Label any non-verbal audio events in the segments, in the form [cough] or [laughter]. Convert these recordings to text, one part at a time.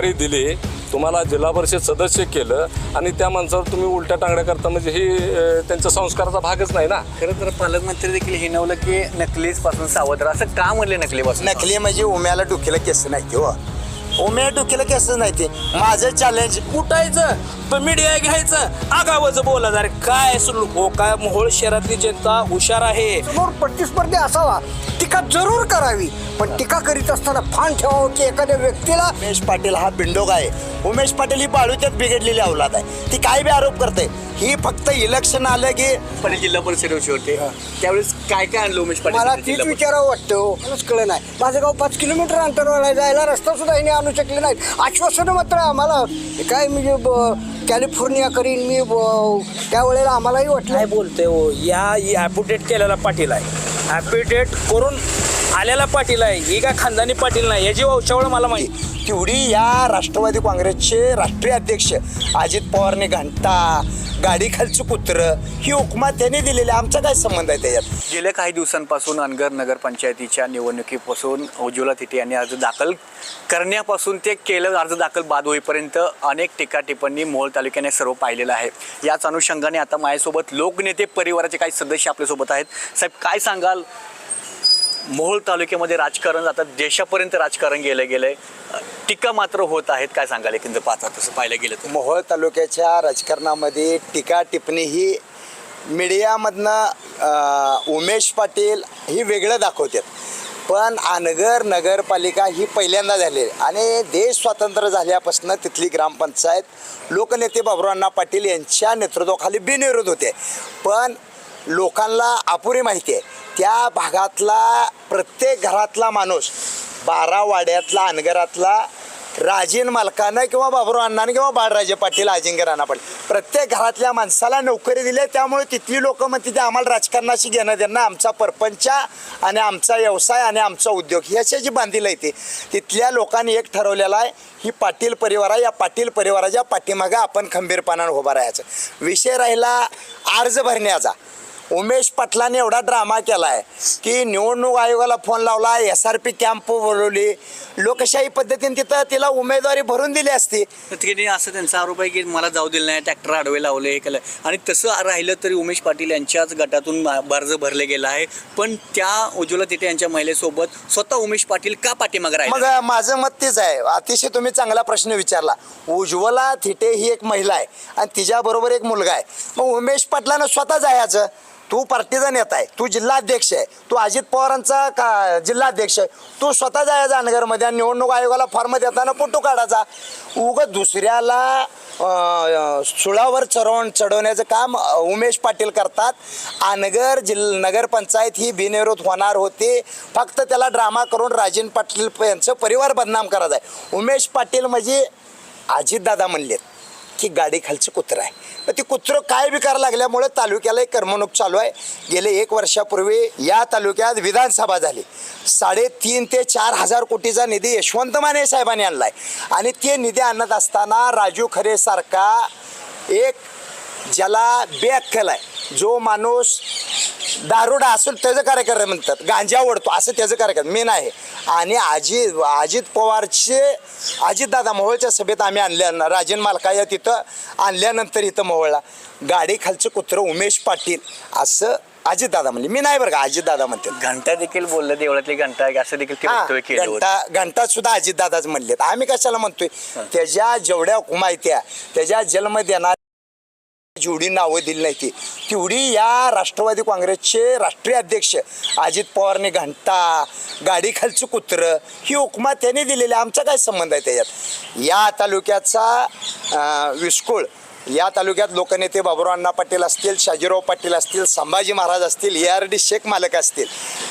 उमेदवारी दिली तुम्हाला जिल्हा परिषद सदस्य केलं आणि त्या माणसावर तुम्ही उलट्या टांगड्या करता म्हणजे ही त्यांच्या संस्काराचा भागच नाही ना? खरं तर पालकमंत्री देखील हिनवलं की नकलीच पासून सावध राहा. असं का म्हणले नकली पासून नकली म्हणजे उम्याला डोक्याला केस नाही हो. उम्या डोक्याला केस नाही ते. माझं चॅलेंज उठायचं मीडिया घ्यायचं आगावचं बोला जरा काय सुरू? हो काय मोहोळ शहरातली जनता हुशार आहे. समोर प्रतिस्पर्धी असावा. टीका जरूर करावी. पण टीका करीत असताना फान ठेवावं की एखाद्या व्यक्तीला उमेश पाटील हा बिंडोग आहे. उमेश पाटील ही बाळूत्यात बिघडलेली अवलाद आहे. ती काय बी आरोप करते ही फक्त इलेक्शन आलं की पण जिल्हा परिषद होते त्यावेळेस काय काय आणलं उमेश पाटील? मला जिल्हा तीच? विचारावं वाटतं हो. मलाच कळलं नाही. माझं गाव पाच किलोमीटर अंतरावर आहे जायला रस्ता सुद्धा हिने आणू शकले नाहीत. आश्वासनं मात्र आम्हाला काय म्हणजे ब- कॅलिफोर्निया करीन मी ब- त्यावेळेला आम्हालाही वाटलं. काय बोलतोय हो या ॲप्युटेट केलेला पाटील आहे. ॲप्युटेट करून आलेला पाटील आहे. ही काय खानदानी पाटील नाही याची वंशावळ मला माहिती. तेवढी या राष्ट्रवादी काँग्रेसचे राष्ट्रीय अध्यक्ष अजित पवारने घंटा गाडी खालचं कुत्र ही उपमा त्यांनी दिलेली आमचा काय संबंध आहे त्याच्यात? गेल्या काही दिवसांपासून अनगर नगरपंचायतीच्या निवडणुकीपासून उज्ज्वला तिथे यांनी अर्ज दाखल करण्यापासून ते केलं अर्ज दाखल बाद होईपर्यंत अनेक टीका टिप्पणी मोहोळ तालुक्याने सर्व पाहिलेलं आहे. याच अनुषंगाने आता माझ्यासोबत लोकनेते परिवाराचे काही सदस्य आपल्यासोबत आहेत. साहेब काय सांगाल? मोहोळ तालुक्यामध्ये राजकारण आता देशापर्यंत राजकारण गेलं गेलंय. टीका मात्र होत आहेत काय सांगाल एकंदर पाहता? तसं पाहिलं गेलं तर. मोहोळ तालुक्याच्या राजकारणामध्ये टीका टिप्पणी ही मीडियामधनं उमेश पाटील ही वेगळं दाखवतात. पण आनगर नगरपालिका ही पहिल्यांदा झाली आहे. आणि देश स्वातंत्र्य झाल्यापासून तिथली ग्रामपंचायत लोकनेते बाबुराव पाटील यांच्या नेतृत्वाखाली बिनविरोध होते. पण लोकांना अपुरी माहिती आहे. त्या भागातला प्रत्येक घरातला माणूस बारा वाड्यातला अनगरातला राजीन मालकानं किंवा बाबुराव अण्णानं किंवा बाळराजे पाटील अजिंक्य राणा पाटील प्रत्येक घरातल्या माणसाला नोकरी दिली त्यामुळे तिथली लोक म्हणते ते आम्हाला राजकारणाशी घेणं देणं आमचा परपंच आणि आमचा व्यवसाय आणि आमचा उद्योग ह्याची बांधील आहे ते तिथल्या लोकांनी एक ठरवलेलं आहे ही पाटील परिवार आहे. या पाटील परिवाराच्या पाठीमागं आपण खंबीरपणानं उभा राहायचं. विषय राहिला अर्ज भरण्याचा. उमेश पाटलाने एवढा ड्रामा केला आहे की निवडणूक आयोगाला फोन लावला एस आर पी कॅम्प बोलवली. लोकशाही पद्धतीने तिथं तिला उमेदवारी भरून दिली असती. तिने असं त्यांचा आरोप आहे की मला जाऊ दिलं नाही ट्रॅक्टर आडवे लावले हे केलं. आणि तसं राहिलं तरी उमेश पाटील यांच्याच गटातून अर्ज भरले गेला आहे. पण त्या उज्ज्वला तिथे यांच्या महिलेसोबत स्वतः उमेश पाटील का पाठीमागे मग राहिले माझं मत तेच आहे. अतिशय तुम्ही चांगला प्रश्न विचारला. उज्ज्वला थिटे ही एक महिला आहे आणि तिच्याबरोबर एक मुलगा आहे. मग उमेश पाटलानं स्वतः जायचं तू पार्टीचा नेता आहे. तू जिल्हाध्यक्ष आहे. तू अजित पवारांचा का जिल्हाध्यक्ष आहे. तू स्वतः जायचा अनगरमध्ये आणि निवडणूक आयोगाला फॉर्म देताना फोटो काढायचा उग दुसऱ्याला सुळावर चढवण चढवण्याचं काम उमेश पाटील करतात. अनगर जिल नगरपंचायत ही बिनविरोध होणार होती. फक्त त्याला ड्रामा करून राजीन पाटील यांचं परिवार बदनाम करायचं आहे. उमेश पाटील म्हणजे अजितदादा म्हणलेत. की गाडीखालचं कुत्रं आहे. मग ती कुत्रं काय विकार लागल्यामुळं लागल्यामुळे तालुक्याला एक करमणूक चालू आहे. गेले एक वर्षापूर्वी या तालुक्यात विधानसभा झाली. साडेतीन ते चार हजार कोटीचा निधी यशवंत माने साहेबांनी आहे आणि ते निधी आणत असताना राजू खरेसारखा एक ज्याला बेअक्कल आहे. जो माणूस दारुडा असेल त्याचं कार्यक्रम म्हणतात. गांजा ओढतो असं त्याचं कार्यक्रम मेन आहे आणि अजित अजित पवारचे अजितदादा मोहोळच्या सभेत आम्ही आणल्या राजन मालका या तिथं आणल्यानंतर इथं मोहोळला. गाडी खालचं कुत्रं उमेश पाटील असं अजितदादा म्हणले. मी नाही बरं का अजितदादा म्हणते घंटा देखील बोललं देवळातली घंटा आहे असं देखील ते वक्तव्य केलं होतं. घंटा घंटा सुद्धा अजितदादाच म्हणलेत. आम्ही कशाला म्हणतोय? त्याच्या जेवढ्या माहित्या त्याच्या जन्म देणार जेवढी नावं दिली नाही ती तेवढी या राष्ट्रवादी काँग्रेसचे राष्ट्रीय अध्यक्ष अजित पवारने घंटा गाडी खालचं ही उपमा त्याने दिलेली आहे. आमचा काय संबंध आहे त्याच्यात या तालुक्याचा विस्कोळ या तालुक्यात लोकनेते बाबुराव अण्णा पाटील असतील शाजीराव पाटील असतील संभाजी महाराज असतील ए आर डी शेख मालक असतील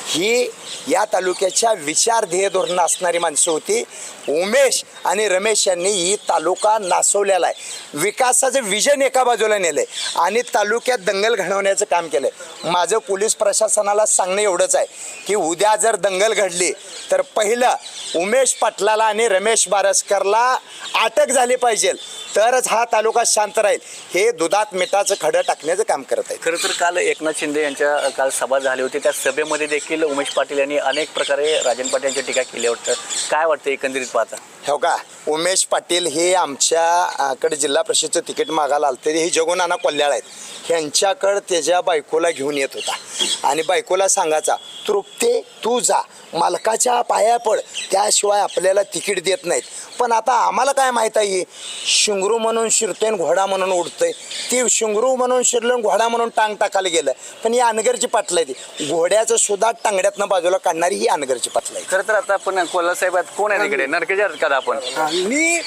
ही या तालुक्याच्या विचार ध्येय धोरणं असणारी माणसं होती. उमेश आणि रमेश यांनी ही तालुका नासवलेला आहे. विकासाचं विजन एका बाजूला नेलं आहे आणि तालुक्यात दंगल घडवण्याचं काम केलं आहे माझं पोलीस प्रशासनाला सांगणं एवढंच आहे की उद्या जर दंगल घडली तर पहिलं उमेश पाटलाला आणि रमेश बारसकरला अटक झाली पाहिजे. तरच हा तालुका शांत राहील. हे दुधात मिठाचं खडं टाकण्याचं काम करत आहे खरं तर काल एकनाथ शिंदे यांच्या काल सभा झाली होती. त्या सभेमध्ये देखील उमेश पाटील यांनी अनेक प्रकारे राजन पाटील यांची टीका केली वाटतं काय वाटतं एकंदरीत पाहता? हो का? उमेश पाटील हे आमच्याकडे जिल्हा परिषदचं तिकीट मागायला आलं तरी हे जगोनाना कोल्ह्याळ आहेत. ह्यांच्याकडं त्याच्या बायकोला घेऊन येत होता. आणि बायकोला सांगायचा तृप्ते तू जा. मालकाच्या पाया पड. त्याशिवाय आपल्याला तिकीट देत नाहीत. पण आता आम्हाला काय माहीत आहे शिंगरू म्हणून शिरतोय आणि घोडा म्हणून उडतोय. ती शिंगरू म्हणून शिरलं घोडा म्हणून टांग टाकायला गेलं. पण ही अनगरची पाटलं आहे ती घोड्याचं सुद्धा टांगड्यातनं बाजूला काढणारी ही अनगरची पाटलं आहे खरं तर आता आपण कोल्हा कोण आहे तिकडे नरकेच्या आहेत का आपण? मी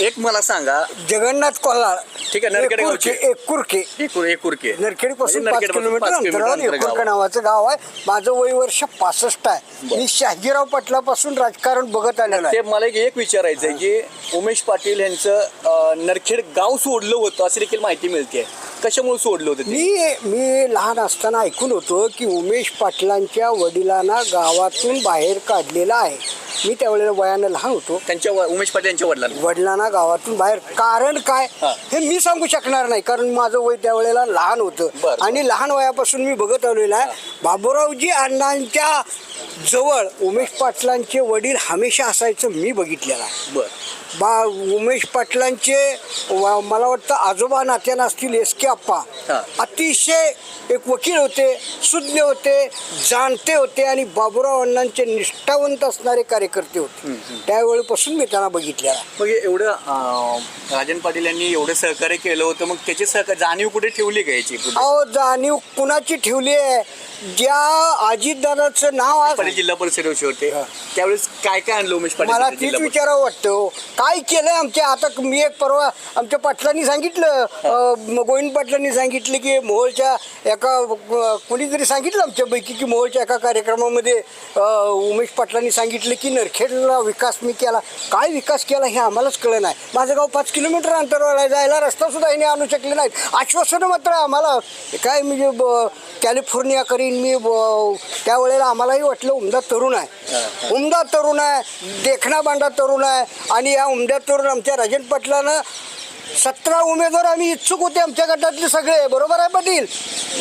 एक मला सांगा. जगन्नाथ कोल्हाळ ठीक आहे, नरखेड गावचे. एकूर एकुरके नरखेडी पासून म्हणजे पाच नरखेडपासून किलोमीटर पाच किलोमीटर अंतरावर अंतर एकुरके गाव. नावाचं गाव आहे. माझं वय वर्ष पासष्ट आहे. बरं. मी शहाजीराव पाटलापासून राजकारण बघत आलेलं आहे. ते मला एक एक विचारायचं आहे की उमेश पाटील यांचं अं, नरखेड गाव सोडलं होतं अशी देखील माहिती मिळते कशामुळे सोडलं होतं ते? मी मी लहान असताना ऐकून होतो की उमेश पाटलांच्या वडिलांना गावातून बाहेर काढलेलं आहे. मी त्यावेळेला वयानं लहान होतो. त्यांच्या व- उमेश पाटील यांच्या वडिलांना. वडिलांना गावातून बाहेर. कारण काय? हा. हे मी सांगू शकणार नाही. कारण माझं वय त्यावेळेला लहान होतं. आणि लहान वयापासून मी बघत आलेलो आहे. बाबूरावजी अण्णांच्या जवळ उमेश पाटलांचे वडील हमेशा असायचं मी बघितलेलं आहे. बर. बा उमेश पाटलांचे व- मला वाटतं आजोबा नात्यानं असतील एस के आप्पा. हा. अतिशय एक वकील होते सुज्ञ होते जाणते होते आणि बाबूराव अण्णांचे निष्ठावंत असणारे कार्यकर्ते होते. त्यावेळेपासून मी त्यांना बघितलेला आहे मग एवढं अं, राजन पाटील यांनी एवढं सहकार्य केलं होतं मग त्याची सहकार्य जाणीव कुठे ठेवली का याची कुठे अहो जाणीव कुणाची ठेवली आहे? ज्या अजितदादाचं नाव आज पाटील जिल्हा परिषदेचे होते. त्यावेळेस काय काय आणलं उमेश पाटील मला तिथे तीच जिल्हा परिषद? विचारावं वाटतं. हो. काय केलं आमच्या आता मी एक परवा आमच्या पाटलांनी सांगितलं. अं, गोविंद पाटलांनी सांगितलं की मोहोळच्या एका अं, कोणीतरी सांगितलं आमच्यापैकी की मोहोळच्या एका कार्यक्रमामध्ये अं, उमेश पाटलांनी सांगितलं की नरखेडला विकास मी केला. काय विकास केला हे आम्हालाच कळलं नाही. माझं गाव पाच किलोमीटर अंतरावर आहे जायला रस्ता सुद्धा यांनी आणू शकले नाहीत. आश्वासनं मात्र आम्हाला काय म्हणजे ब- कॅलिफोर्निया करीन मी ब- त्यावेळेला आम्हालाही वाटलं उमदा तरुण आहे. उमदा तरुण आहे देखणा बांडा तरुण आहे आणि या उमद्या तरुण आमच्या राजन पाटलानं सतरा उमेदवार आम्ही इच्छुक होते आमच्या गटातले सगळे. बरोबर आहे पाटील?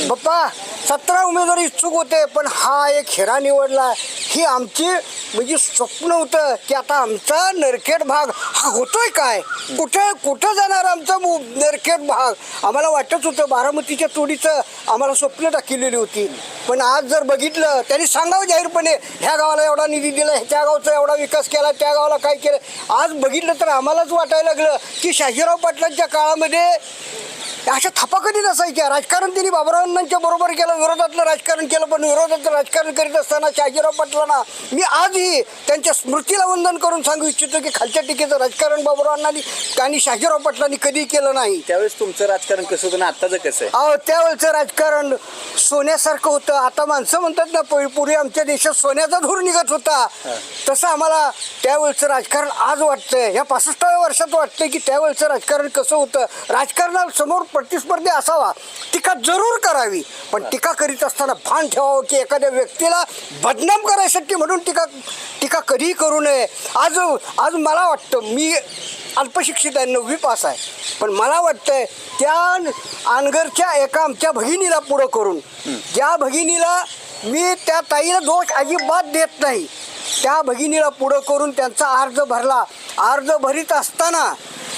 बाप्पा सतरा उमेदवार इच्छुक होते पण हा एक हेरा निवडला. ही आमची म्हणजे स्वप्न होतं की आता आमचा नरखेड भाग हा होतोय काय? कुठे कुठं जाणार आमचा मु- नरखेड भाग? आम्हाला वाटत होतं बारामतीच्या तोडीचं आम्हाला स्वप्न टाकलेली होती. पण आज जर बघितलं त्यांनी सांगावं जाहीरपणे ह्या गावाला एवढा निधी दिला त्या गावचा एवढा विकास केला त्या गावाला काय केलं? आज बघितलं तर आम्हालाच वाटायला लागलं की शाजीराव पाटलांच्या काळामध्ये अशा थापा कधी नसायच्या राजकारण त्यांनी बाबुरावांच्या बरोबर केलं विरोधातलं राजकारण केलं पण विरोधातलं राजकारण करीत असताना शहाजीराव पाटलांना मी आजही त्यांच्या स्मृतीला वंदन करून सांगू इच्छितो की खालच्या टीकेचं राजकारण बाबुरावांनी आणि शहाजीराव पाटलांनी कधी केलं नाही. त्यावेळेस तुमचं राजकारण कसं होतं ना आत्ताचं कसं आहे? अहो त्यावेळेचं राजकारण सोन्यासारखं होतं. आता माणसं म्हणतात ना पूर्वी आमच्या देशात सोन्याचा धूर निघत होता. तसं आम्हाला त्यावेळचं राजकारण आज वाटतंय. ह्या पासष्टाव्या वर्षात वाटतंय की त्यावेळचं राजकारण कसं होतं. राजकारणासमोर प्रतिस्पर्धी असावा. टीका जरूर करावी. पण टीका करीत असताना भान ठेवावं की एखाद्या व्यक्तीला बदनाम करायसाठी म्हणून टीका टीका कधीही करू नये. आज आज मला वाटतं मी अल्पशिक्षित आहे नववी पास आहे. पण मला वाटतंय त्या अनगरच्या एका आमच्या भगिनीला पुढं करून ज्या भगिनीला मी त्या ताईला दोष अजिबात देत नाही त्या भगिनीला पुढं करून त्यांचा अर्ज भरला. अर्ज भरीत असताना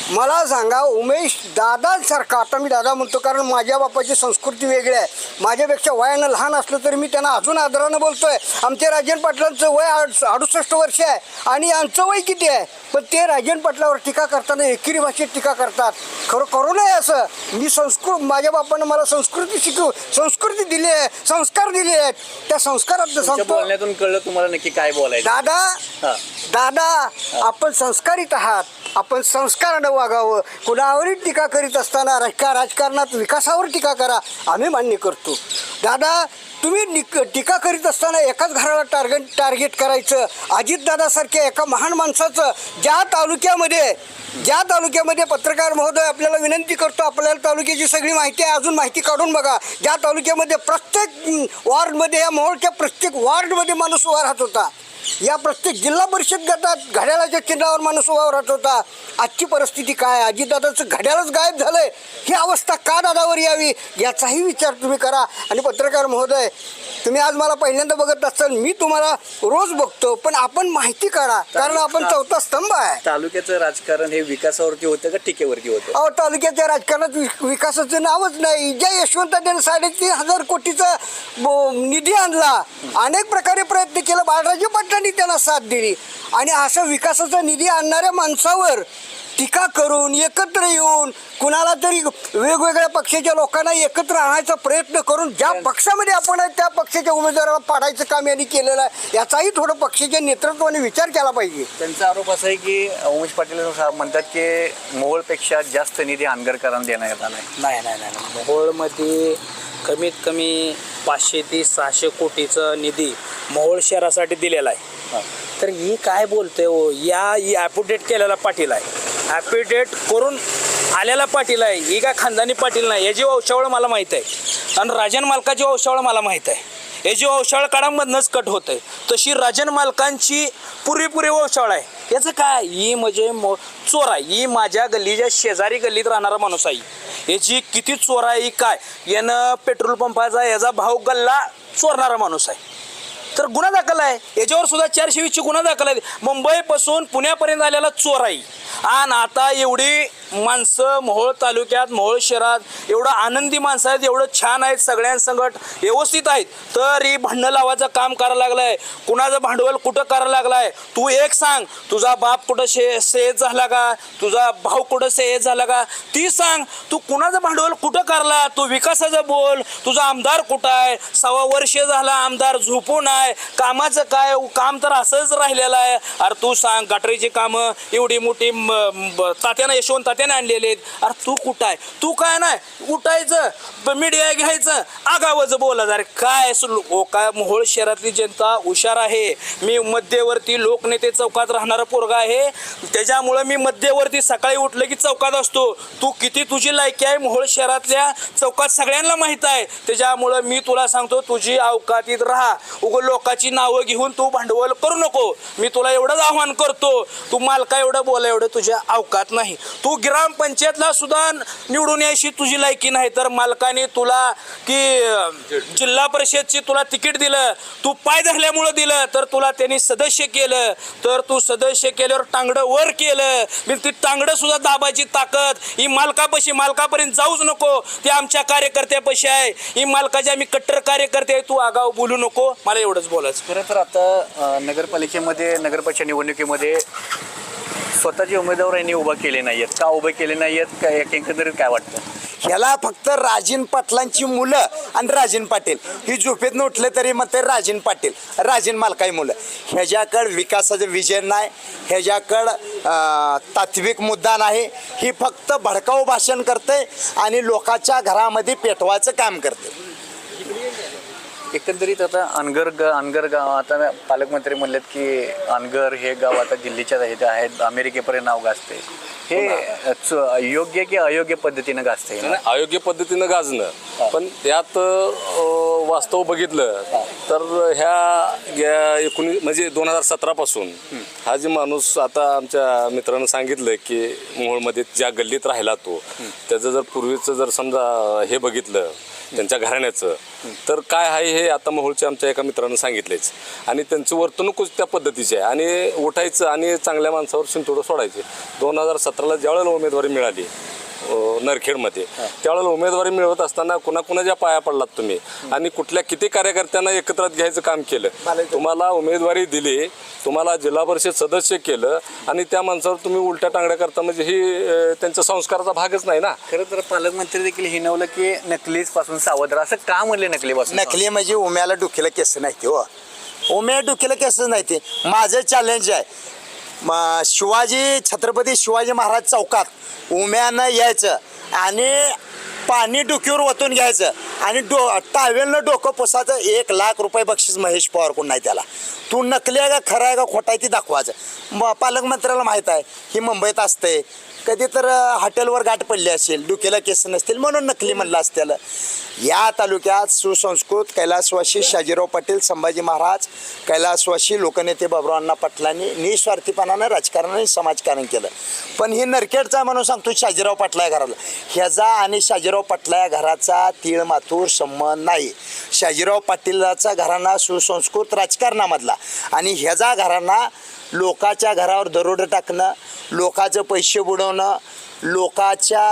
मला सांगा उमेश दादांसारखा आता मी दादा म्हणतो कारण माझ्या बापाची संस्कृती वेगळी आहे. माझ्यापेक्षा वयानं लहान असलं तरी मी त्यांना अजून आदरानं बोलतोय. आमच्या राजन पाटलांचं वय आड- अडुसष्ट वर्ष आहे आणि यांचं वय किती आहे? पण ते राजन पाटलावर टीका करताना एकेरी भाषेत टीका करतात. खरं करू नये असं. मी संस्कृत माझ्या बापानं मला संस्कृती शिकव संस्कृती दिली आहे संस्कार दिले आहेत. त्या संस्कारात सांगतो बोलण्यातून कळलं तुम्हाला नक्की काय बोलायचं? दादा. दादा आपण संस्कारित आहात. आपण संस्कारानं वागावं. कुणावरही टीका करीत असताना राजका राजकारणात विकासावर टीका करा आम्ही मान्य करतो. दादा तुम्ही निक- टीका करीत असताना एकाच घराला टार्गेट टार्गेट करायचं. अजितदादासारख्या एका महान माणसाचं ज्या तालुक्यामध्ये ज्या तालुक्यामध्ये पत्रकार महोदय आपल्याला विनंती करतो आपल्याला तालुक्याची सगळी माहिती आहे अजून माहिती काढून बघा. ज्या तालुक्यामध्ये प्रत्येक वॉर्डमध्ये या मोहोळच्या प्रत्येक वॉर्डमध्ये माणूस उभा राहत होता. या प्रत्येक जिल्हा परिषद गटात घड्याळाच्या चिन्हावर माणूस उभा राहत होता. आजची परिस्थिती काय? अजितदादाचं घड्याळच गायब झालंय. ही अवस्था का दादावर यावी? याचाही विचार तुम्ही करा. आणि पत्रकार महोदय तुम्ही आज मला पहिल्यांदा बघत असाल मी तुम्हाला रोज बघतो पण आपण माहिती करा कारण आपण चौथा स्तंभ आहे. तालुक्याचं राजकारण हे विकासावरती होतं का टीकेवरती होतं? अहो तालुक्याच्या राजकारणात वि- विकासाचं नावच नाही. ज्या यशवंतांनी साडेतीन हजार कोटीचा ब- निधी आणला अनेक प्रकारे प्रयत्न केला. बाळराजे पाटलांनी त्यांना साथ दिली. आणि असा विकासाचा निधी आणणाऱ्या माणसावर टीका करून एकत्र येऊन कुणाला तरी वेगवेगळ्या पक्षाच्या लोकांना एकत्र आणायचा प्रयत्न करून ज्या पक्षामध्ये आपण आहे त्या पक्षाच्या उमेदवाराला पाडायचं काम यांनी केलेलं आहे. याचाही थोडं पक्षाच्या नेतृत्वाने विचार केला पाहिजे. त्यांचा आरोप असा आहे की उमेश पाटील म्हणतात की मोहोळपेक्षा जास्त निधी आंगरकरांना देण्यात आला आहे नाही नाही नाही. मोहोळमध्ये कमीत कमी पाचशे ते सहाशे कोटीचा निधी मोहोळ शहरासाठी दिलेला आहे. तर ही काय बोलते हो? या ही ॲपोडेट केलेला पाटील आहे. ॲपोडेट करून आलेला पाटील आहे. ही काय खानदानी पाटील नाही. याची वंशावळ मला माहीत आहे. आणि राजन मालकाची वंशावळ मला माहीत आहे. याची वंशावळ काळामधनंच कट होत आहे तशी राजन मालकांची पुरेपुरी वंशावळ आहे. याचं काय? ही म्हणजे मो चोर आहे. ही माझ्या गल्लीच्या शेजारी गल्लीत राहणारा माणूस आहे. याची किती चोर आहे ही काय? यानं पेट्रोल पंपाचा याचा भाव गल्ला चोरणारा माणूस आहे. तर गुन्हा दाखल आहे. याच्यावर सुद्धा चारशे वीसची गुन्हा दाखल आहे मुंबईपासून पुण्यापर्यंत आलेला चोर आहे. आणि आता एवढी माणसं मोहोळ तालुक्यात मोहोळ शहरात एवढं आनंदी माणसं आहेत एवढं छान आहेत सगळ्यांसंगट व्यवस्थित आहेत. तर ही भांडणं लावायचं काम करायला लागलंय. कुणाचं भांडवल कुठं करायला लागलाय? तू एक सांग तुझा बाप कुठं शे सेज झाला का? तुझा भाऊ कुठं सेज झाला का? ती सांग तू कुणाचं भांडवल कुठं करला तू विकासाचं बोल तुझा आमदार कुठं आहे? सव्वा वर्ष झाला आमदार झोपून आहे. कामाचं काय? काम तर असंच राहिलेलं आहे. अरे तू सांग गटरीची कामं एवढी मोठी तात्यानं यशवंत तात्याने आणलेले आहेत. अरे तू कुठं आहे? तू काय नाही? उठायचं मीडिया घ्यायचं आगावचं बोला जरा काय लो- ओ काय मोहोळ शहरातली जनता हुशार आहे. मी मध्यवर्ती लोकनेते चौकात राहणारा पोरगा आहे. त्याच्यामुळं मी मध्यवर्ती सकाळी उठलं की चौकात असतो. तू किती तुझी लायकी आहे मोहोळ शहरातल्या चौकात सगळ्यांना माहीत आहे. त्याच्यामुळं मी तुला सांगतो तुझी अवकातीत राहा. उगं लोकाची नावं घेऊन तू भांडवल करू नको. मी तुला एवढंच आव्हान करतो. तू मालका एवढं बोला एवढं तुझ्या अवकात नाही. तू ग्रामपंचायतला सुद्धा निवडून यायची तुझी लायकी नाही. तर मालकाने तुला की जिल्हा परिषदची तुला तिकीट दिलं तू पाय धरल्यामुळं दिलं तर तुला त्यांनी सदस्य केलं. तर तू सदस्य केल्यावर टांगडं वर केलं. मी ती टांगडं सुद्धा दाबायची ताकद ही मालकापाशी मालकापर्यंत जाऊच नको. ते आमच्या कार्यकर्त्यापाशी आहे. ही मालकाचे आम्ही कट्टर कार्यकर्ते आहे. तू आगाव बोलू नको. मला एवढंच बोलायचं. खरं तर आता नगरपालिकेमध्ये नगरपंचायत निवडणुकीमध्ये स्वतःचे उमेदवार यांनी उभा केले नाही आहेत का उभे केले नाही आहेत का एक- एकंदरीत काय वाटतं? ह्याला फक्त राजीन पाटलांची मुलं आणि राजीन पाटील. ही झोपेत उठले तरी मग ते राजीन पाटील राजीन मालकाई मुलं. ह्याच्याकडं विकासाचं विजन नाही. ह्याच्याकडं अं, तात्विक मुद्दा नाही. ही फक्त भडकाऊ भाषण करते आणि लोकांच्या घरामध्ये पेटवायचं काम करते. एकंदरीत आता अनगर ग अनगर गाव आता पालकमंत्री म्हणलेत की अनगर हे गाव आता दिल्लीच्या इथे आहेत अमेरिकेपर्यंत नाव गाजते हे च- योग्य की अयोग्य पद्धतीनं गाजते अयोग्य पद्धतीनं गाजणं. पण यात अं, वास्तव बघितलं तर ह्या गे- एकोणी म्हणजे दोन हजार सतरापासून हा जे माणूस आता आमच्या मित्रानं सांगितलं की मोहोळमध्ये ज्या गल्लीत राहिला तो त्याचं जर पूर्वीचं जर समजा हे बघितलं त्यांच्या घराण्याचं. तर काय आहे हे आता मोहोळच्या आमच्या एका मित्रानं सांगितलेच. आणि त्यांची वर्तणूकच त्या पद्धतीची आहे. आणि उठायचं आणि चांगल्या माणसावर शिंतोडं सोडायचे. दोन हजार सतराला ज्यावेळेला उमेदवारी मिळाली नरखेडमध्ये. त्यावेळेला उमेदवारी मिळवत असताना कुणाकुणाच्या पाया पडलात तुम्ही? आणि कुठल्या किती कार्यकर्त्यांना एकत्र घ्यायचं काम केलं? तुम्हाला उमेदवारी दिली तुम्हाला जिल्हा परिषद सदस्य केलं आणि त्या माणसावर तुम्ही उलट्या टांगड्या करता म्हणजे ही त्यांच्या संस्काराचा भागच नाही ना? खरं तर पालकमंत्री देखील हिनवलं की नकलीच पासून सावध राहा असं का म्हणले नकली पासून नकली म्हणजे उम्याला डोक्याला केस नाही ते हो. उम्या डोक्याला केस नाही ते माझं चॅलेंज आहे. म- शिवाजी छत्रपती शिवाजी महाराज चौकात उम्यानं यायचं आणि पाणी डोक्यावर ओतून घ्यायचं आणि डो टावेलनं डोकं पुसायचं एक लाख रुपये बक्षीस महेश पवार कोण नाही त्याला. तू नकली आहे का खरं आहे का खोटा आहे ती दाखवायचं. म पालकमंत्र्याला माहीत आहे ही मुंबईत असते. कधी तर हॉटेलवर गाठ पडली असेल डोक्याला केस नसतील म्हणून नकली म्हणलं असतील या तालुक्यात सुसंस्कृत कैलासवासी शाजीराव पाटील संभाजी महाराज कैलासवासी लोकनेते बाबुरावांना पाटलांनी निस्वार्थीपणानं राजकारण आणि समाजकारण केलं. पण हे नरकेडचा म्हणून सांगतो शाजीराव पाटला या घराला. ह्याचा आणि शाजीराव पाटला या घराचा तीळ मातूर संबंध नाही. शाजीराव पाटीलाचा घराणा सुसंस्कृत राजकारणामधला. आणि ह्याचा घराणा लोकाच्या घरावर दरोडे टाकणं लोकांचे पैसे बुडवणं लोकाच्या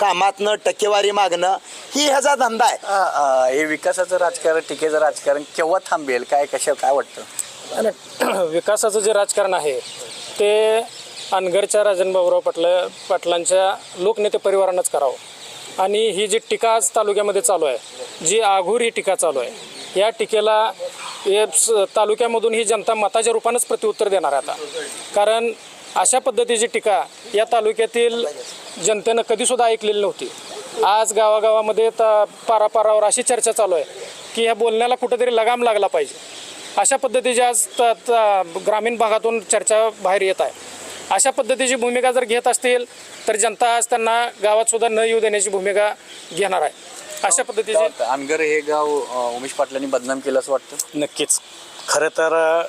कामातनं टक्केवारी मागणं ही ह्याचा धंदा आहे. हे विकासाचं राजकारण टीकेचं राजकारण केव्हा थांबेल? काय कशा काय वाटतं? आणि [clears throat] विकासाचं जे राजकारण आहे ते अनगरच्या राजन बाबुराव पाटला पाटलांच्या लोकनेते परिवारानंच करावं. आणि ही जी टीका आज तालुक्यामध्ये चालू आहे जी आघूर ही टीका चालू आहे या टीकेला हे स- तालुक्यामधून ही जनता मताच्या रूपानंच प्रत्युत्तर देणार आहे आता. कारण अशा पद्धतीची टीका या तालुक्यातील जनतेनं कधीसुद्धा ऐकलेली नव्हती. आज गावागावामध्ये त पारापारावर अशी चर्चा चालू आहे की ह्या बोलण्याला कुठेतरी लगाम लागला पाहिजे. अशा पद्धतीची आज त- ग्रामीण भागातून चर्चा बाहेर येत आहे. अशा पद्धतीची भूमिका जर घेत असतील तर जनता आज त्यांना गावातसुद्धा न येऊ देण्याची भूमिका घेणार आहे. अशा पद्धतीची? अनगर हे गाव अ, उमेश पाटलांनी बदनाम केलं असं वाटतं? नक्कीच. खरं तर अ,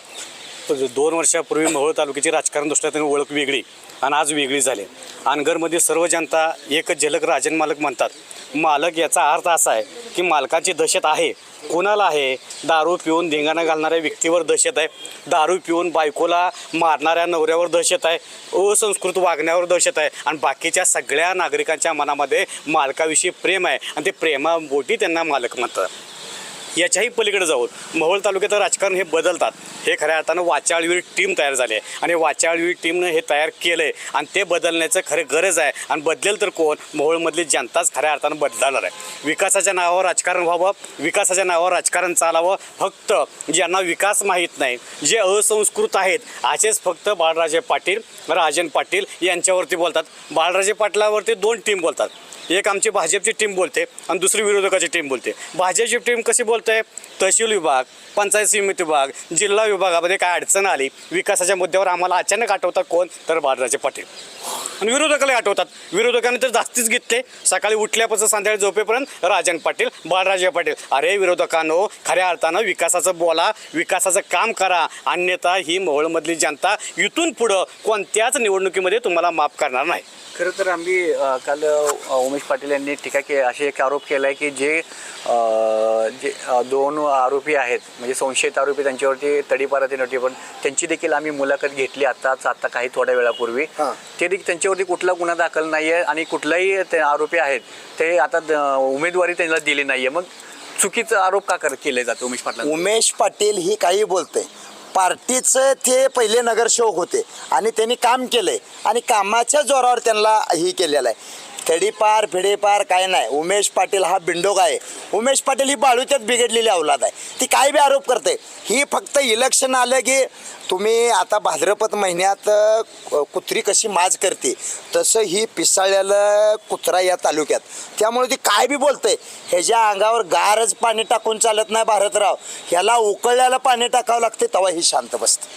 दोन वर्षापूर्वी मोहोळ तालुक्याची राजकारण दृष्ट्यातून ओळख वेगळी आणि आज वेगळी झाली. अनगरमध्ये सर्व जनता एकच झलक राजन मालक म्हणतात. मालक याचा अर्थ असा आहे की मालकाची दहशत आहे. कुणाला आहे? दारू पिऊन धिंगाणा घालणाऱ्या व्यक्तीवर दहशत आहे. दारू पिऊन बायकोला मारणाऱ्या नवऱ्यावर दहशत आहे. असंस्कृत वागण्यावर दहशत आहे. आणि बाकीच्या सगळ्या नागरिकांच्या मनामध्ये मालकाविषयी प्रेम आहे. आणि ते प्रेमाबोटी त्यांना मालक म्हणतात. याच्याही पलीकडे जाऊन मोहोळ तालुक्याचं राजकारण हे बदलतात. हे खऱ्या अर्थानं वाचाळवीर टीम तयार झाली आहे. आणि वाचाळवीर टीमनं हे तयार केलं आहे आणि ते बदलण्याचं खरं गरज आहे. आणि बदलेल तर कोण? मोहोळमधली जनताच खऱ्या अर्थानं बदलणार आहे. विकासाच्या नावावर राजकारण व्हावं विकासाच्या नावावर राजकारण चालावं फक्त ज्यांना विकास माहीत नाही जे असंस्कृत आहेत असेच फक्त बाळराजे पाटील राजन पाटील यांच्यावरती बोलतात. बाळराजे पाटलावरती दोन टीम बोलतात. एक आमची भाजपची टीम बोलते आणि दुसरी विरोधकाची टीम बोलते. भाजपची टीम कशी बोलते? तहसील विभाग पंचायत समिती विभाग जिल्हा विभागामध्ये काय अडचण आली? विकासाच्या मुद्द्यावर आम्हाला अचानक आठवतात कोण? तर बाळराजे पाटील. आणि विरोधकाला आठवतात. विरोधकाने तर जास्तीच घेतले. सकाळी उठल्यापासून संध्याकाळी झोपेपर्यंत राजन पाटील बाळराजे पाटील. अरे विरोधकांनो खऱ्या अर्थानं विकासाचं बोला विकासाचं काम करा. अन्यथा ही मोहोळमधली जनता इथून पुढं कोणत्याच निवडणुकीमध्ये तुम्हाला माफ करणार नाही. खरं तर आम्ही काल उमेश पाटील यांनी टीका के असे एक आरोप केला आहे की जे जे दोन आरोपी आहेत म्हणजे संशयित आरोपी त्यांच्यावरती तडीपारा ते नव्हती पण त्यांची देखील आम्ही मुलाखत घेतली आत्ताच आत्ता काही थोड्या वेळापूर्वी. ते देखील त्यांच्यावरती कुठला गुन्हा दाखल नाही आहे आणि कुठलाही ते आरोपी आहेत ते आता उमेदवारी त्यांना दिली नाही आहे मग चुकीचा आरोप का कर केले जातो उमेश पाटला उमेश पाटील ही काही बोलते. पार्टीचं ते पहिले नगरसेवक होते आणि त्यांनी काम केलंय आणि कामाच्या जोरावर त्यांना ही केलेलं आहे. थडीपार फिडेपार काय नाही. उमेश पाटील हा बिंडोग आहे. उमेश पाटील ही बाळूच्यात बिघडलेली अवलाद आहे. ती काय बी आरोप करते? ही फक्त इलेक्शन आलं की तुम्ही आता भाद्रपद महिन्यात कुत्री कशी माज करते? तसं ही पिसाळलेलं कुत्रा या तालुक्यात. त्यामुळे ती काय बी बोलते? ह्याच्या अंगावर गारच पाणी टाकून चालत नाही भारतराव ह्याला उकळल्याला पाणी टाकावं लागते तेव्हा ही शांत बसते.